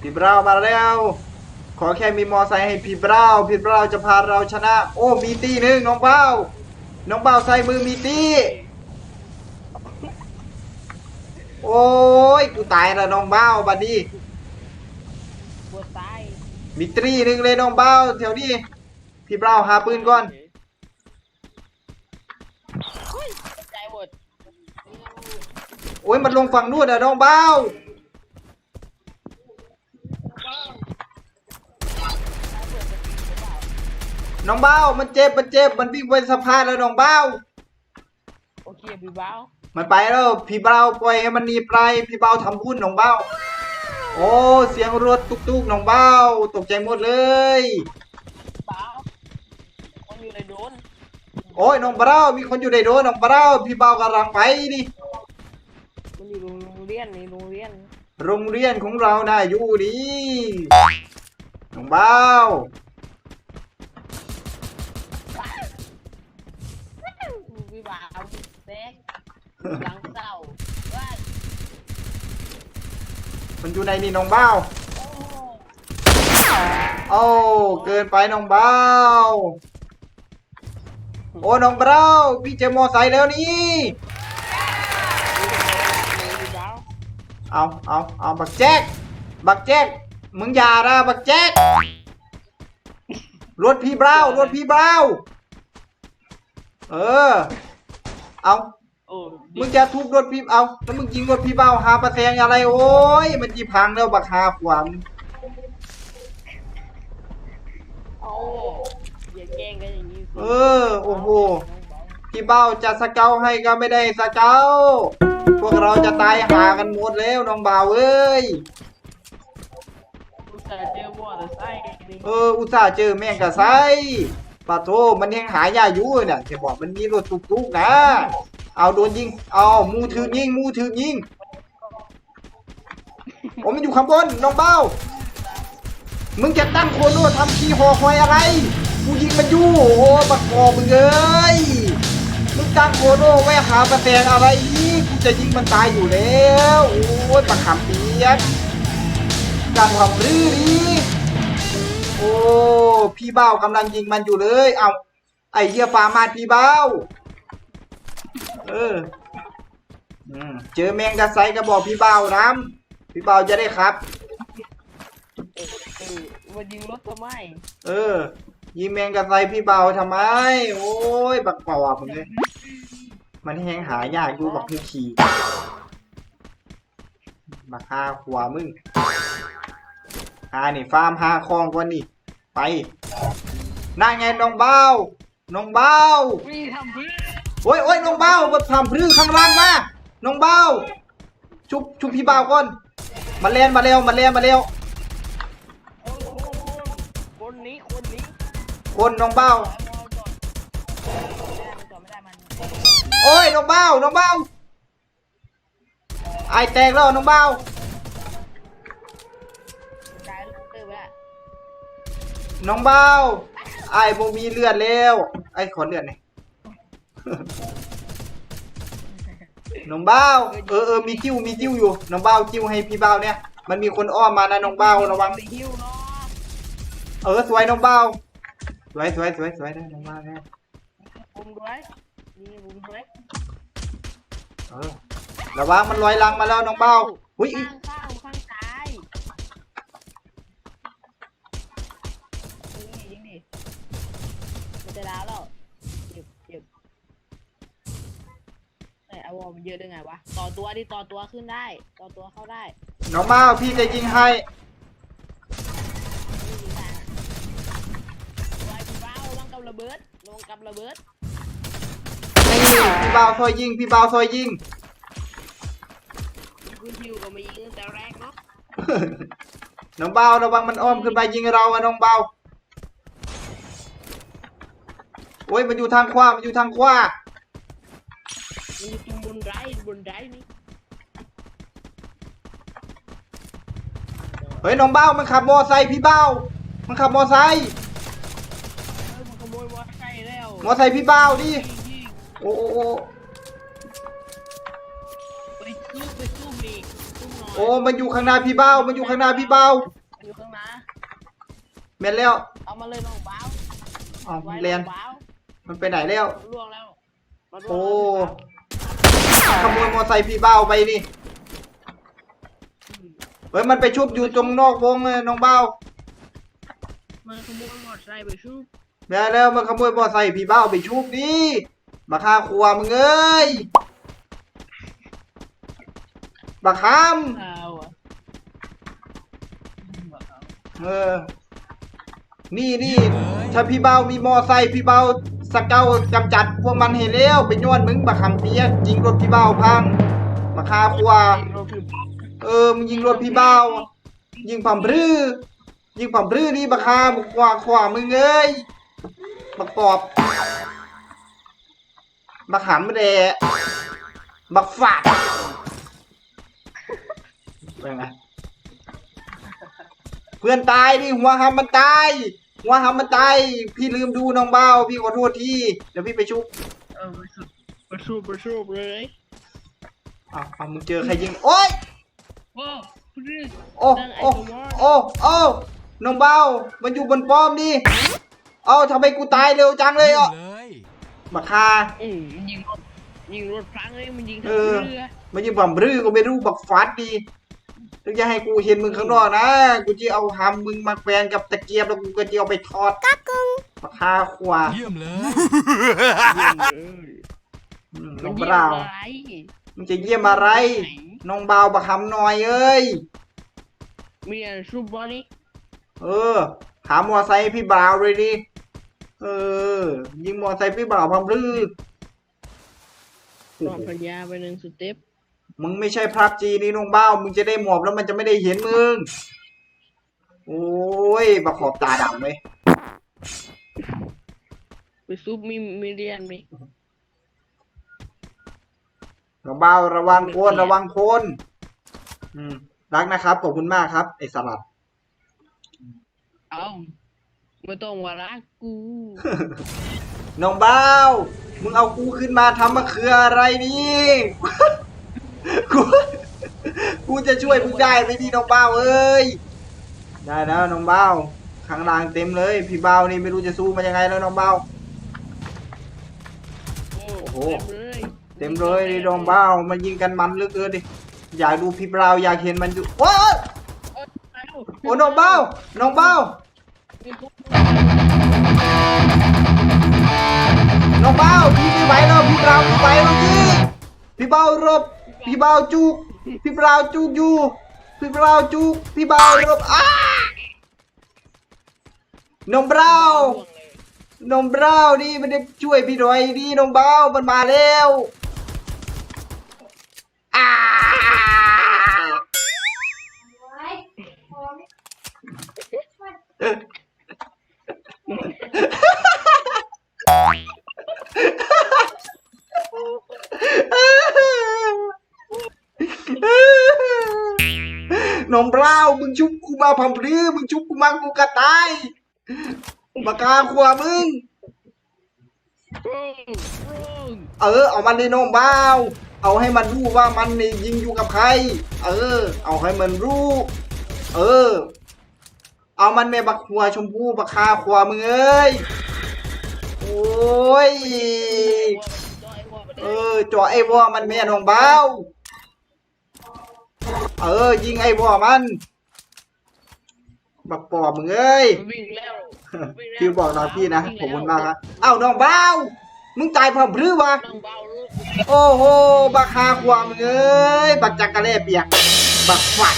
พี่เบรามาแล้ว ขอแค่มีมอไซค์ให้พี่เบราพี่เบราจะพาเราชนะ โอ้มีตีหนึ่งน้องเบ้า น้องเบ้าใส่มือมีตีโอ้ยกูตายแล้วน้องเบ้าบัดนี้ปวดตายมีตรีหนึ่งเลยน้องเบ้าแถวนี้พี่เบราหาปืนก่อนเฮ้ยใจหมดโอ้ยมันลงฝั่งนู่นอะน้องเบ้า น้องเบ้า มันเจ็บ มันเจ็บ มันวิ่งไปสะพานแล้วน้องเบ้า โอเคพี่บ้าวมันไปแล้ว พี่เบาปล่อยให้มันหนีไป พี่เบาทำบุญน้องเบ้า โอ้ เสียงรถตุกๆน้องเบ้า ตกใจหมดเลยบ้าวคนอยู่ในโดน โอ้ยน้องเบามีคนอยู่ในโดนน้องเบาพี่เบากำลังไปดิมันอยู่โรงเรียนในโรงเรียน โรงเรียนของเราน่ะอยู่ดีน้องเบาาวเซ็กหลังเศร้าว่ามันอยู่ในนี่น้องเบาโอ้โอ้เกินไปน้องเบาโอ้น้องเบาพี่เจอมอไซค์แล้วนี่พี่บ้าวเอาเอาเอาบักแจ๊กบักแจ๊กมึงอย่านะบักแจ๊กรถพี่เบ้ารถพี่เบ้าเออ เอาโอ้มึงจะทุบรถพี่เอาแล้วมึงยิงรถพี่เบ้าหาประแสงอะไรโอ้ยมันจีพังแล้วบักหาขวานโอ้อย่าแกล้งกันอย่างนี้สิเออโอ้โหพี่เบ้าจะสเกาให้ก็ไม่ได้สเกาพวกเราจะตายหากันหมดแล้วน้องบ่าวเอ้ยอุตส่าห์เจอมอเตอร์ไซค์นี่เอออุตส่าห์เจอแม่งกะไซ ปะโทมันยังหายาอยู่เนี่ยจะบอกมันมีรถตุกๆนะ เอาโดนยิง เอามูถือยิง มูถือยิงโอ้มันอยู่ข้างบนน้องเบ้า มึงจะตั้งโคโน่ทำคีหอคอยอะไร กูยิงมันอยู่ โอ้บักคอมึงเอ้ย มึงตั้งโคโน่ไว้หาประแตงอะไรอีกกูจะยิงมันตายอยู่แล้ว โอ้ยปะขำเปียกการทำรื้อดี โอ้ พี่เบ้ากำลังยิงมันอยู่เลย เอาไอ้เหี้ยฟ้ามาดพี่เบ้า เอออืมเจอแมงกะไซก็บอกพี่เบ้าน้ำพี่เบ้าจะได้ครับเออเออมายิงรถทำไม เออ ยิงแมงกะไซพี่เบาทำไม โอ้ย บักปอบมึงเลยมันแหงหายากดูบักมือขี่บักหาขวามึง หานี่ฟาร์มหาคลองกว่านี่ ไปนั่นไงน้องเบ้าน้องเบ้าพี่ทำเพื่อโอ้ยโอ้ยน้องเบ้ามาทำพรื้ข้างล่างมาน้องเบ้าชุบชุบพี่เบ้าก่อน มาเล่นมาเร็วมาเล่นมาเร็วโอ้โหคนนี้คนนี้คนน้องเบ้าเอาเอาก่อนไม่ได้มันก่อนไม่ได้มันโอ้ยน้องเบ้าน้องเบ้าไอแตกแล้วน้องเบ้า ตายแล้วเติมไปละ น้องเบ้าไอ้โบมีเลือดแล้วไอ้ขอเลือดหน่อยน้องเบ้าเออเออมีจิ้วมีจิ้วอยู่น้องเบ้าจิ้วให้พี่เบ้าเนี่ย มันมีคนอ้อมมานะน้องเบ้าระวังไปหิ้วเนาะเออสวยน้องเบ้าสวยสวยสวยสวยได้น้องเบ้าได้บุ้มด้วยนี่บุ้มด้วยเออระวังมันลอยลังมาแล้วน้องเบ้าอุ้ยอุ๊ยข้างข้างข้างซ้าย จะดาวแล้วเก็บเก็บแต่อวอมันเยอะได้ไงวะ ต่อตัวดิต่อตัวขึ้นได้ ต่อตัวเข้าได้น้องเบ้าพี่จะยิงให้ ไม่ยิงได้นะไว้พี่เบ้าระวังกับระเบิดระวังกับระเบิดนี่พี่เบ้าซอยยิง พี่เบ้าซอยยิง คุณฮิวก็มายิงตั้งแต่แรกเนาะน้องเบ้าระวังมันอ้อมขึ้นไปยิงเราอะน้องเบ้า โอ้ยมันอยู่ทางขวามันอยู่ทางขวามันอยู่ตรงบนไรบนไรนี่เฮ้ยน้องเบ้ามันขับมอไซค์พี่เบ้ามันขับมอไซค์เออมันขโมยมอเตอร์ไซค์แล้วมอไซค์พี่เบ้าดิยิงยิงโอ้โอ้โอ้ไปสู้ไปสู้มีสู้หน่อยอ้มันอยู่ข้างหน้าพี่เบ้ามันอยู่ข้างหน้าพี่เบ้าอยู่ข้างหน้าแม่นแล้วเอามาเลยน้องบ้าวอ๋อไว้เรียนน้องบ้าว มันไปไหนแล้วมันล่วงแล้วมันล่วงโอ้แล้วขโมยมอไซค์พี่เบ้าไปนี่เฮ้ยมันไปชุบอยู่ตรงนอกวงเลยน้องเบ้ามันขโมยมอเตอร์ไซค์ไปชุบแม่แล้วมันขโมยมอไซค์พี่เบ้าไปชุบดิมาฆ่าครัวมึงเอ้ยบักคเอาอะำเออ นี่นี่ถ้าพี่เบ้ามีมอไซค์พี่เบ้า สเกลกำจัดพวกมันให้แล้วไปย้อนมึงบักคำเปียกยิงรถพี่เบ้าพังมาฆ่าครัวเออมึงยิงรถพี่เบ้ายิงผัมพรือยิงผัมพรือนี่บักคาบักขวาขวามึงเอ้ยบักปอบบักหำแดะบักฝาดเป็นไงเพื่อนตายดิหัวหำมันตาย หัวหำมันตายพี่ลืมดูน้องเบ้าพี่ขอโทษทีเดี๋ยวพี่ไปชุบเออไปชุบไปชุบเลยอ้าวอ้ามึงเจอใครยิงโอ๊ยโอ้พี่โอ้โอ้โอ้โอ้น้องเบ้ามันอยู่บนป้อมดิเอ้าทำไมกูตายเร็วจังเลยอะเลยบักคาอืมยิงยิงรถพลังเลยมันยิงเอทั้งอเรือมันยิงបំรือก็ไม่รู้บักฟาดดี ถึงจะให้กูเห็นมึงข้างนอกนะ กูจะเอาหำมึงมาแขวนกับตะเกียบแล้วกูก็จะเอาไปทอดกักกงบักคาขวาเยี่ยมเลยอืมมัน้นองยิงเบาอะไรมึงจะเยี่ยมอะไร น้องเบาบักหำหน่อยเอ้ยมีอะไรชุบบอลนี่เออ หามอไซค์พี่บ่าวเลยดิ เออ ยิงมอไซค์พี่บ่าวបំรือนอนพัญญาไปหนึ่งสเต็ป มึงไม่ใช่พระจีนี่น้องเบ้า มึงจะได้หมอบแล้วมันจะไม่ได้เห็นมึง โอ้ยประขอบตาดำเลยไปซุปมีมีเรียนไหมน้องเบ้าระวังโคนระวังโคนอืมรักนะครับ ขอบคุณมากครับ ไอ้สลัด เอาไม่ต้องว่ารักกู น้องเบ้า มึงเอากูขึ้นมาทำมะเขืออะไรนี่ กูกูจะช่วยมึงได้ไหมนี่น้องเบ้าเอ้ยได้แล้วน้องเบ้าข้างล่างเต็มเลย พี่เบ้านี่ไม่รู้จะสู้มันยังไงแล้วน้องเบ้า โอ้โห เต็มเลยเต็มเลยดิน้องเบ้ามันยิงกันมันเหลือเกินดิอยากดูพี่เบ้าอยากเห็นมันอยู่โอ้ยโอ้เอาโอ้น้องเบ้าน้องเบ้ามีพวกน้องเบ้าพี่ไม่ไหวแล้วพี่เบ้าไม่ไหวแล้วพี่พี่เบ้ารบ พี่เบ้าจุก พี่เบ้าจุกอยู่ พี่เบ้าจุก พี่เบ้ารบอ้าน้องเบ้าน้องเบ้านี่มันได้ช่วยพี่หน่อยดิน้องเบ้ามันมาแล้วอ้า น้องเบ้ามึงชุบกูมาพัมพรือมึงชุบกูมากูกระตายมากาขวามึง เออ เอามันในน้องเบ้าเอาให้มันรู้ว่ามันนี่ยิงอยู่กับใคร เออ เอาให้มันรู้ เออ เอามันแม่บักหัวชมพูบักคาขวามึงเอ้ยโอ้ย เออจ่อไอ้วอมันแม่น้องเบ้า เออ ยิงไอ้วอมันบักปอบมึงเอ้ยวิ่งแล้ววิ่งแล้วพี่บอกน้องพี่นะผมคุณมากครับเอ้าน้องเบ้ามึงตายพร้อมพรือวะน้องเบาลูกโอ้โหบักฮาความเอ้ยบักจักกะเล่เปียกบักฝัด